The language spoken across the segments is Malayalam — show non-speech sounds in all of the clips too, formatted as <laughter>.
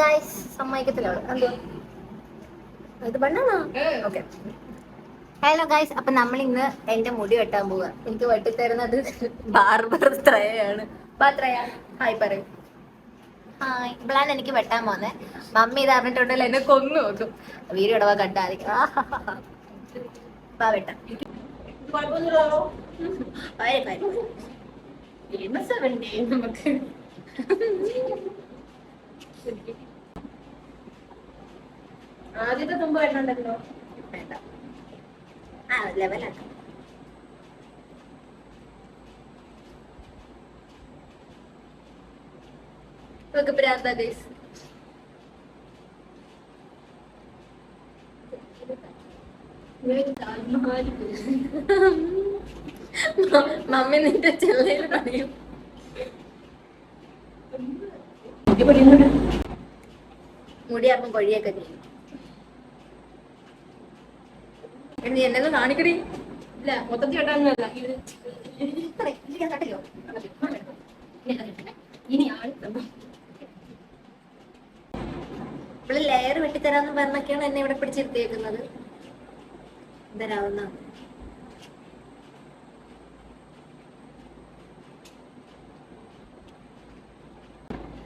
ഗായ്സ് സമ്മതിക്കത്തില്ല. അവൾ. എന്തോ ഇത് ബണ്ണാണോ ഓക്കെ ഹലോ ഗായ്സ് അപ്പൊ നമ്മൾ ഇന്ന് എന്റെ മുടി വെട്ടാൻ പോവുക എനിക്ക് വെട്ടിത്തരുന്നത് ബാർബർ ത്രയാണ് ഹായ് പറയും. ഹായ് ഇവളാണ് എനിക്ക് വെട്ടാൻ പോന്നെ. മമ്മി ഇത് അറിഞ്ഞിട്ടുണ്ടല്ലോ എന്നെ കൊന്നു നോക്കും. വീഡിയോ ഇടവ കണ്ടായിരിക്കും വെട്ടാം. നമുക്ക് ആദ്യത്തെ തുമ്പ് വേണ്ടല്ലോ വേണ്ട. ആ ലെവലാക്കാം നമുക്ക് പ്രാന്താ ഗൈസ് മമ്മി നിന്റെ ചെല്ലയിൽ പണിയും. മുടിയാകുമ്പോ കൊഴിയൊക്കെ ചെയ്യും നീ എന്നെ കാണിക്കടി ഇല്ല മൊത്തത്തിൽ ഇത് ഇനി ആൾ ഇവിടെ ലെയർ വെട്ടിത്തരാന്ന് പറഞ്ഞൊക്കെയാണ് എന്നെ ഇവിടെ പിടിച്ചിരുത്തിയേക്കുന്നത്. എന്തരാവുന്ന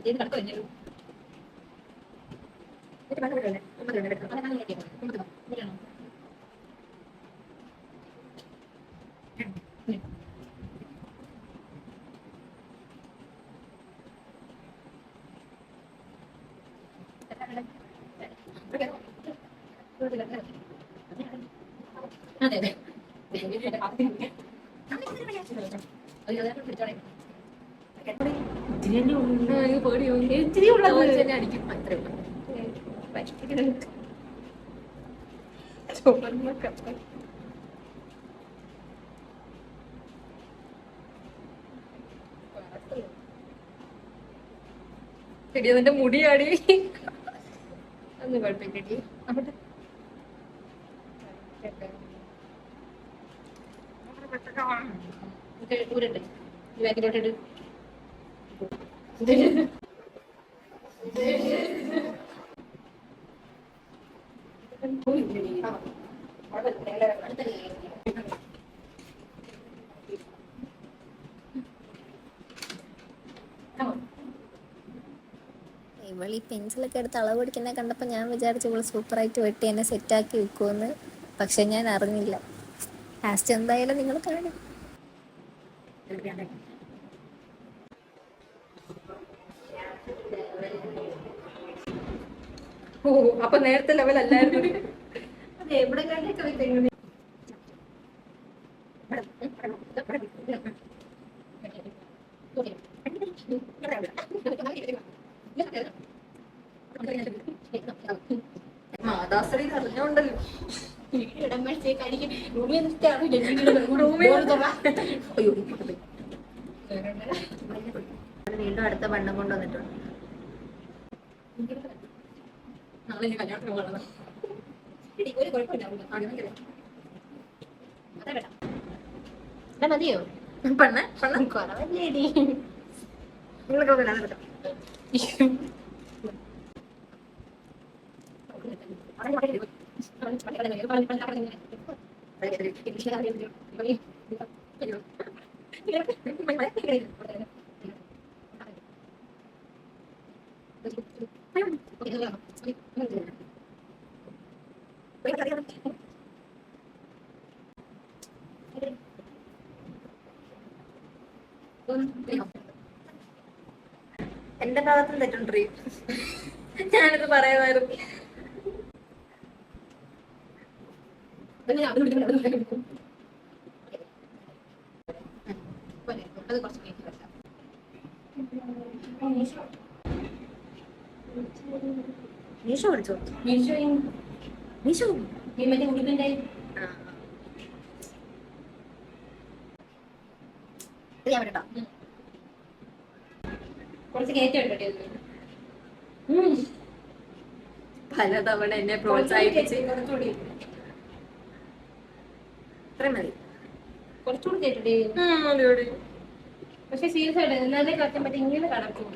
പൊലിച്ചിരി അതെ അതെ അടിക്കും. അത്രേ ഉള്ളൂ. എടി അതിന്റെ മുടിയാടി അന്ന് കുഴപ്പമില്ലടി അവിടെ. ഊരട്ടെ ഈ ബാക്കിലോട്ടിട്ട് ഇവൾ ഈ പെൻസിലൊക്കെ എടുത്ത് അളവ് പഠിക്കുന്നത് കണ്ടപ്പോൾ ഞാൻ വിചാരിച്ചു ഇവൾ സൂപ്പറായിട്ട് വെട്ടി എന്നെ സെറ്റാക്കി വെക്കുമെന്ന്. പക്ഷെ ഞാൻ അറിഞ്ഞില്ല. ലാസ്റ്റ് എന്തായാലും നിങ്ങൾ കാണും. ഓ അപ്പൊ നേരത്തെ ലെവൽ അല്ലായിരുന്നു. എവിടെ കണ്ടൊക്കെ മാതാശ്രീ അറിഞ്ഞോണ്ടല്ലോ അയ്യോ വീണ്ടും അടുത്ത വണ്ണം കൊണ്ടുവന്നിട്ടുണ്ട്. നാളെ ഞാൻ കല്യാണത്തിന് പോകണം ഒരു കുഴപ്പമില്ല അങ്ങനെ മതിയോ പെണ്ണ പെണ്ണ കുറവല്ലേടി നിങ്ങളൊക്കെ വരാതെ പറ്റും എന്റെ ഭാഗത്തും തെറ്റുണ്ട് ഞാനിത് പറയുമായിരുന്നു അത് കുറച്ച് മീഷോ വിളിച്ചോ മീഷോയും മീഷോ ഈ മറ്റേ ഉടുപ്പിന്റെ ഇത് ഞാൻ വിടട്ടോ. കുറച്ച് കയറ്റം പലതവണ എന്നെ പ്രോത്സാഹിപ്പിച്ച് കുറച്ചുകൂടി. ഇത്രയും മതി. കുറച്ചുകൂടി കയറ്റേ പക്ഷെ സീരിയസ് ആയിട്ട് എന്നാലേ കറക്റ്റ് പറ്റി ഇങ്ങനെ കടക്കും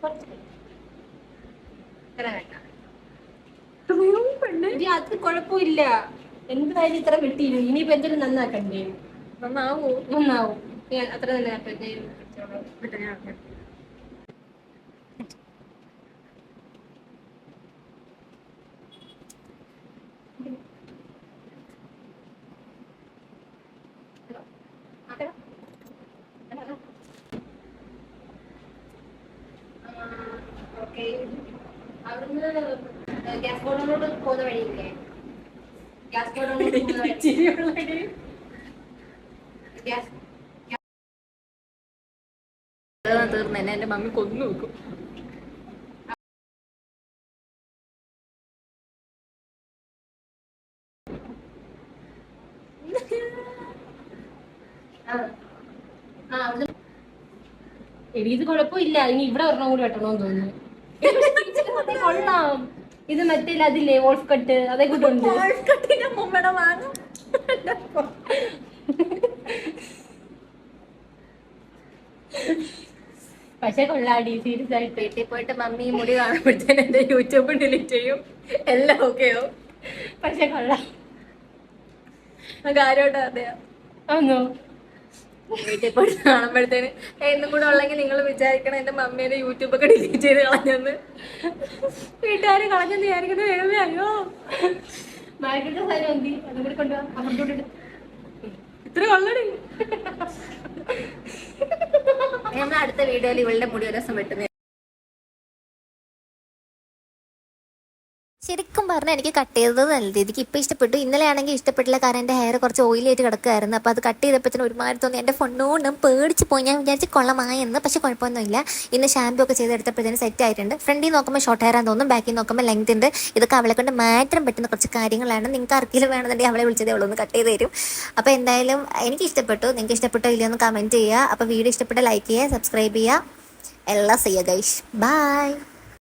കുറച്ച് ഇത്ര വേണ്ട ഇത് അത് കുഴപ്പമില്ല. എന്തായാലും ഇത്ര കിട്ടിയില്ല ഇനിയിപ്പോ എന്തെങ്കിലും നന്നാക്കണ്ടേ? നന്നാവൂ? നന്നാവും. അത്ര തന്നെ അപ്പോഴത്തേക്കും ഓക്കെ അവിടുന്ന് ഗ്യാസ് വഴിയില്ലേ ഗ്യാസ് ബോർഡിനോട് <laughs> ഗ്യാസ് തീർന്ന്. എന്നെ എന്റെ മമ്മി കൊന്നു എടി ഇത് കുഴപ്പമില്ല. ഇനി ഇവിടെ ഒരെണ്ണം കൂടി വെട്ടണമെന്ന് തോന്നുന്നു. <laughs> കൊള്ളാം. ഇത് മറ്റേ അതില്ലേ വോൾഫ് കട്ട് അതേ കൂട്ടുണ്ട് കട്ടിന്റെ മുമ്മടെ വാങ്ങും. പക്ഷെ കൊള്ളാടി സീരിയസ് ആയിട്ട് വീട്ടിൽ പോയിട്ട് മമ്മി മുടി കാണുമ്പോഴത്തേന് എന്റെ യൂട്യൂബ് ഡിലീറ്റ് ചെയ്യും. എല്ലാം ഓക്കെയോ പക്ഷെ കൊള്ളാം. കാര്യമായിട്ട് അതെയോ ആന്നോ? വീട്ടിൽ പോയിട്ട് കാണുമ്പോഴത്തേന് എന്നും കൂടെ ഉള്ളെങ്കിൽ നിങ്ങൾ വിചാരിക്കണം എന്റെ മമ്മീനെ യൂട്യൂബ് ഒക്കെ ഡിലീറ്റ് ചെയ്ത് കളഞ്ഞെന്ന്. വീട്ടുകാർ കളഞ്ഞെന്ന് വിചാരിക്കുന്നത് ദൈവമേ അയ്യോ. മാർക്കറ്റ് സാധനം എന്തി? കൂടി കൊണ്ടുപോകാം അങ്ങോട്ട് ഇത്ര കൊള്ളടി. നമ്മൾ അടുത്ത വീഡിയോയിൽ ഇവളുടെ മുടി ഒരു ദിവസം വെട്ടുന്നത് ശരിക്കും പറഞ്ഞാൽ എനിക്ക് കട്ട് ചെയ്തത് നല്ല രീതിക്ക് ഇപ്പം ഇഷ്ടപ്പെട്ടു. ഇന്നലെ ആണെങ്കിൽ ഇഷ്ടപ്പെട്ടില്ല. കാരണം എന്റെ ഹെയർ കുറച്ച് ഓയിലി ആയിട്ട് കിടക്കുമായിരുന്നു അപ്പോൾ അത് കട്ട് ചെയ്തപ്പോഴത്തേനും ഒരുമാതിരി തോന്നി. എന്റെ ഫോണോണ്ടും പേടിച്ച് പോയി. ഞാൻ വിചാരിച്ച് കൊള്ളമായെന്ന്. പക്ഷെ കുഴപ്പമൊന്നുമില്ല. ഇന്ന് ഷാമ്പൂ ഒക്കെ ചെയ്തെടുത്തപ്പോഴത്തേനും സെറ്റ് ആയിട്ടുണ്ട്. ഫ്രണ്ടിൽ നോക്കുമ്പോൾ ഷോർട്ട് ഹെയർ ആണെന്ന് തോന്നും ബാക്കിൽ നോക്കുമ്പോൾ ലെങ്ത് ഉണ്ട്. ഇതൊക്കെ അവളെ കൊണ്ട് മാറ്റം പറ്റുന്ന കുറച്ച് കാര്യങ്ങളാണ്. നിങ്ങൾക്ക് ആർക്കെങ്കിലും വേണമെന്നുണ്ടെങ്കിൽ അവളെ വിളിച്ചതേ ഉള്ളൂ. ഒന്ന് കട്ട് ചെയ്ത് തരും. അപ്പോൾ എന്തായാലും എനിക്ക് ഇഷ്ടപ്പെട്ടു. നിങ്ങൾക്ക് ഇഷ്ടപ്പെട്ടോ ഇല്ലയോ എന്ന് കമന്റ് ചെയ്യുക. അപ്പോൾ വീഡിയോ ഇഷ്ടപ്പെട്ട ലൈക്ക് ചെയ്യുക സബ്സ്ക്രൈബ് ചെയ്യുക. എല്ലാം ചെയ്യുക ഗൈഷ് ബൈ